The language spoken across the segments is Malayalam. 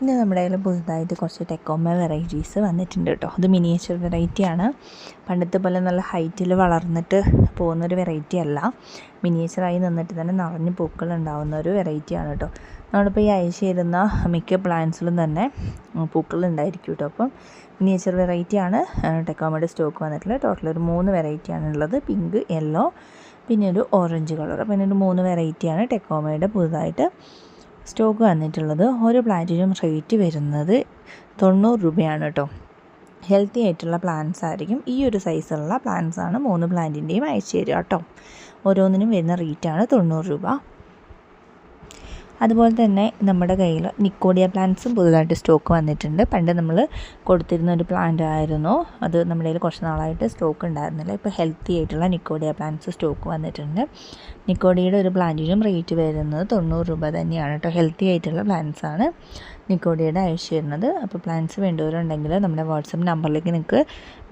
ഇന്ന് നമ്മുടെ കയ്യിൽ പുതുതായിട്ട് കുറച്ച് ടെക്കോമ വെറൈറ്റീസ് വന്നിട്ടുണ്ട് കേട്ടോ. അത് മിനിയേച്ചർ വെറൈറ്റിയാണ് പണ്ടത്തെ പോലെ നല്ല ഹൈറ്റിൽ വളർന്നിട്ട് പോകുന്നൊരു വെറൈറ്റി അല്ല. മിനിയേച്ചറായി നിന്നിട്ട് തന്നെ നിറഞ്ഞ് പൂക്കൾ ഉണ്ടാകുന്ന ഒരു വെറൈറ്റിയാണ് കേട്ടോ. നമ്മളിപ്പോൾ ഈ അയച്ച് തരുന്ന മിക്ക പ്ലാന്റ്സിലും തന്നെ പൂക്കൾ ഉണ്ടായിരിക്കും കേട്ടോ. അപ്പം മിനിയേച്ചർ വെറൈറ്റിയാണ് ടെക്കോമയുടെ സ്റ്റോക്ക് വന്നിട്ടുള്ളത്. ടോട്ടൽ ഒരു മൂന്ന് വെറൈറ്റിയാണ് ഉള്ളത്. പിങ്ക് യെല്ലോ പിന്നെ ഒരു ഓറഞ്ച് കളർ പിന്നെ ഒരു മൂന്ന് വെറൈറ്റിയാണ് ടെക്കോമയുടെ പുതുതായിട്ട് സ്റ്റോക്ക് വന്നിട്ടുള്ളത് ഒരു പ്ലാന്റിനും റേറ്റ് വരുന്നത് തൊണ്ണൂറ് രൂപയാണ് കേട്ടോ ഹെൽത്തി ആയിട്ടുള്ള പ്ലാന്റ്സ് ആയിരിക്കും. ഈ ഒരു സൈസുള്ള പ്ലാന്റ്സ് ആണ് മൂന്ന് പ്ലാന്റിന്റെയും അയച്ചു തരിക കേട്ടോ ഓരോന്നിനും വരുന്ന റേറ്റാണ് തൊണ്ണൂറ് രൂപ. അതുപോലെ തന്നെ നമ്മുടെ കയ്യിൽ നിക്കോഡിയ പ്ലാന്റ്സും പുതുതായിട്ട് സ്റ്റോക്ക് വന്നിട്ടുണ്ട്. പണ്ട് നമ്മൾ കൊടുത്തിരുന്ന ഒരു പ്ലാന്റ് ആയിരുന്നു. അത് നമ്മുടെ കയ്യിൽ കുറച്ച് നാളായിട്ട് സ്റ്റോക്ക് ഉണ്ടായിരുന്നില്ല. ഇപ്പോൾ ഹെൽത്തി ആയിട്ടുള്ള നിക്കോഡിയ പ്ലാന്റ്സ് സ്റ്റോക്ക് വന്നിട്ടുണ്ട്. നിക്കോഡിയയുടെ ഒരു പ്ലാന്റിനും റേറ്റ് വരുന്നത് തൊണ്ണൂറ് രൂപ തന്നെയാണ് കേട്ടോ ഹെൽത്തി ആയിട്ടുള്ള പ്ലാന്റ്സ് ആണ് നിക്കോഡിയുടെ അയച്ചു തരുന്നത് അപ്പോൾ പ്ലാന്റ്സ് വേണ്ടവരുണ്ടെങ്കിൽ നമ്മുടെ വാട്സപ്പ് നമ്പറിലേക്ക് നിങ്ങൾക്ക്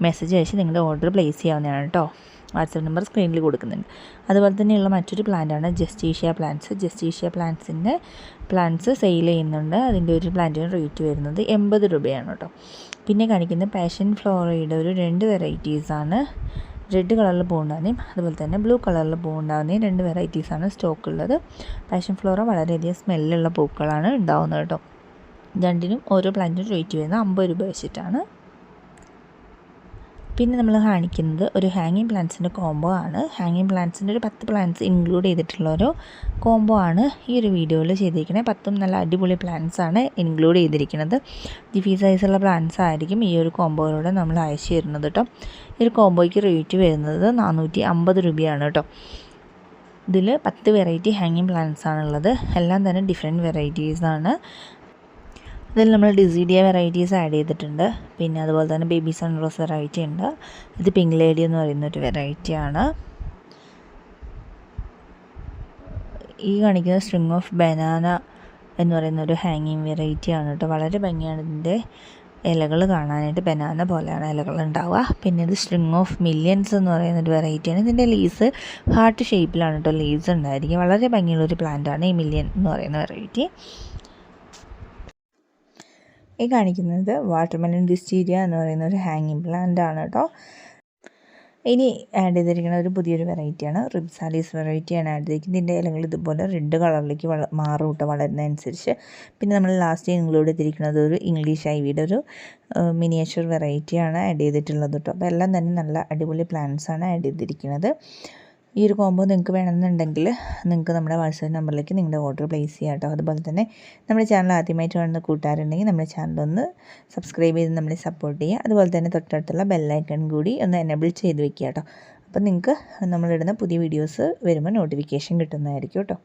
മെസ്സേജ് അയച്ച് നിങ്ങളുടെ ഓർഡർ പ്ലേസ് ചെയ്യാവുന്നതാണ് കേട്ടോ വാട്സപ്പ് നമ്പർ സ്ക്രീനിൽ കൊടുക്കുന്നുണ്ട്. അതുപോലെ തന്നെയുള്ള മറ്റൊരു പ്ലാന്റാണ് ജസ്റ്റീഷ്യ പ്ലാന്റ്സ്. ജസ്റ്റീഷ്യ പ്ലാന്റ്സിന്റെ പ്ലാന്റ്സ് സെയിൽ ചെയ്യുന്നുണ്ട്. അതിന്റെ ഒരു പ്ലാന്റിന് റേറ്റ് വരുന്നത് എൺപത് രൂപയാണ് കേട്ടോ. പിന്നെ കാണിക്കുന്ന പാഷൻ ഫ്ലോറയുടെ ഒരു രണ്ട് വെറൈറ്റീസാണ് റെഡ് കളറിൽ പൂണ്ടാകുന്നതും അതുപോലെ തന്നെ ബ്ലൂ കളറിൽ പൂണ്ടാകുന്നതും രണ്ട് വെറൈറ്റീസാണ് സ്റ്റോക്ക് ഉള്ളത്. പാഷൻ ഫ്ലോറ വളരെയധികം സ്മെല്ലുള്ള പൂക്കളാണ് ഉണ്ടാവുന്നത് കേട്ടോ. രണ്ടിനും ഓരോ പ്ലാന്റിനും റേറ്റ് വരുന്നത് അമ്പത് രൂപ വെച്ചിട്ടാണ്. പിന്നെ നമ്മൾ കാണിക്കുന്നത് ഒരു ഹാങ്ങിങ് പ്ലാന്റ്സിന്റെ കോംബോ ആണ്. ഹാങ്ങിങ് പ്ലാന്റ്സിന്റെ ഒരു പത്ത് പ്ലാന്റ്സ് ഇൻക്ലൂഡ് ചെയ്തിട്ടുള്ള ഒരു കോംബോ ആണ് ഈ ഒരു വീഡിയോയിൽ ചെയ്തിരിക്കുന്നത് പത്തും നല്ല അടിപൊളി പ്ലാന്റ്സ് ആണ് ഇൻക്ലൂഡ് ചെയ്തിരിക്കുന്നത് ജിഫി സൈസുള്ള പ്ലാന്റ്സ് ആയിരിക്കും ഈ ഒരു കോംബോയിലൂടെ നമ്മൾ അയച്ചു തരുന്നത് കേട്ടോ ഈ ഒരു കോംബോയ്ക്ക് റേറ്റ് വരുന്നത് നാനൂറ്റി അമ്പത് രൂപയാണ് കേട്ടോ ഇതിൽ പത്ത് വെറൈറ്റി ഹാങ്ങിങ് പ്ലാന്റ്സ് ആണുള്ളത്. എല്ലാം തന്നെ ഡിഫറെന്റ് വെറൈറ്റീസാണ് ഇതിൽ നമ്മൾ ഡിസിഡിയ വെറൈറ്റീസ് ആഡ് ചെയ്തിട്ടുണ്ട്. പിന്നെ അതുപോലെ തന്നെ ബേബി സൺറോസ് വെറൈറ്റി ഉണ്ട്. ഇത് പിങ്ക് ലേഡി എന്ന് പറയുന്ന ഒരു വെറൈറ്റിയാണ് ഈ കാണിക്കുന്ന സ്ട്രിങ് ഓഫ് ബനാന എന്ന് പറയുന്ന ഒരു ഹാങ്ങിങ് വെറൈറ്റി ആണ് കേട്ടോ. വളരെ ഭംഗിയാണ് ഇതിന്റെ ഇലകൾ കാണാനായിട്ട്. ബനാന പോലെയാണ് ഇലകൾ ഉണ്ടാവുക. പിന്നെ ഇത് സ്ട്രിങ് ഓഫ് മില്യൻസ് എന്ന് പറയുന്ന ഒരു വെറൈറ്റിയാണ് ഇതിന്റെ ലീസ് ഹാർട്ട് ഷേപ്പിലാണ് കേട്ടോ. ലീസ് ഉണ്ടായിരിക്കും. വളരെ ഭംഗിയുള്ള ഒരു പ്ലാന്റാണ് ഈ മില്യൻ എന്ന് പറയുന്ന വെറൈറ്റി ഈ കാണിക്കുന്നത് വാട്ടർമെലൺ ഡിസ്റ്റീരിയ എന്ന് പറയുന്ന ഒരു ഹാങ്ങിങ് പ്ലാന്റ് ആണ് കേട്ടോ. ഇനി ആഡ് ചെയ്തിരിക്കുന്ന ഒരു പുതിയൊരു വെറൈറ്റിയാണ് റിബ്സാലീസ് വെറൈറ്റിയാണ് ആഡ് ചെയ്തിരിക്കുന്നത്. ഇതിന്റെ ഇലകൾ ഇതുപോലെ റെഡ് കളറിലേക്ക് വള മാറും കേട്ടോ വളരുന്നതനുസരിച്ച്. പിന്നെ നമ്മൾ ലാസ്റ്റ് ഇൻക്ലൂഡ് ചെയ്തിരിക്കുന്നത് ഒരു ഇംഗ്ലീഷ് ഐവിയുടെ ഒരു മിനിയേച്ചർ വെറൈറ്റിയാണ് ആഡ് ചെയ്തിട്ടുള്ളത് കേട്ടോ. അപ്പോൾ എല്ലാം തന്നെ നല്ല അടിപൊളി പ്ലാന്റ്സാണ് ആഡ് ചെയ്തിരിക്കുന്നത്. ഈ ഒരു കോംബോ നിങ്ങൾക്ക് വേണമെന്നുണ്ടെങ്കിൽ നിങ്ങൾക്ക് നമ്മുടെ വാട്സപ്പ് നമ്പറിലേക്ക് നിങ്ങളുടെ ഓർഡർ പ്ലേസ് ചെയ്യാം കേട്ടോ. അതുപോലെ തന്നെ നമ്മുടെ ചാനൽ ആദ്യമായിട്ട് കാണുന്ന കൂട്ടാറുണ്ടെങ്കിൽ നമ്മുടെ ചാനൽ ഒന്ന് സബ്സ്ക്രൈബ് ചെയ്ത് നമ്മളെ സപ്പോർട്ട് ചെയ്യുക. അതുപോലെ തന്നെ തൊട്ടടുത്തുള്ള ബെല്ലൈക്കൺ കൂടി ഒന്ന് എനബിൾ ചെയ്ത് വെക്കുക കേട്ടോ. അപ്പോൾ നിങ്ങൾക്ക് നമ്മളിടുന്ന പുതിയ വീഡിയോസ് വരുമ്പോൾ നോട്ടിഫിക്കേഷൻ കിട്ടുന്നതായിരിക്കും കേട്ടോ.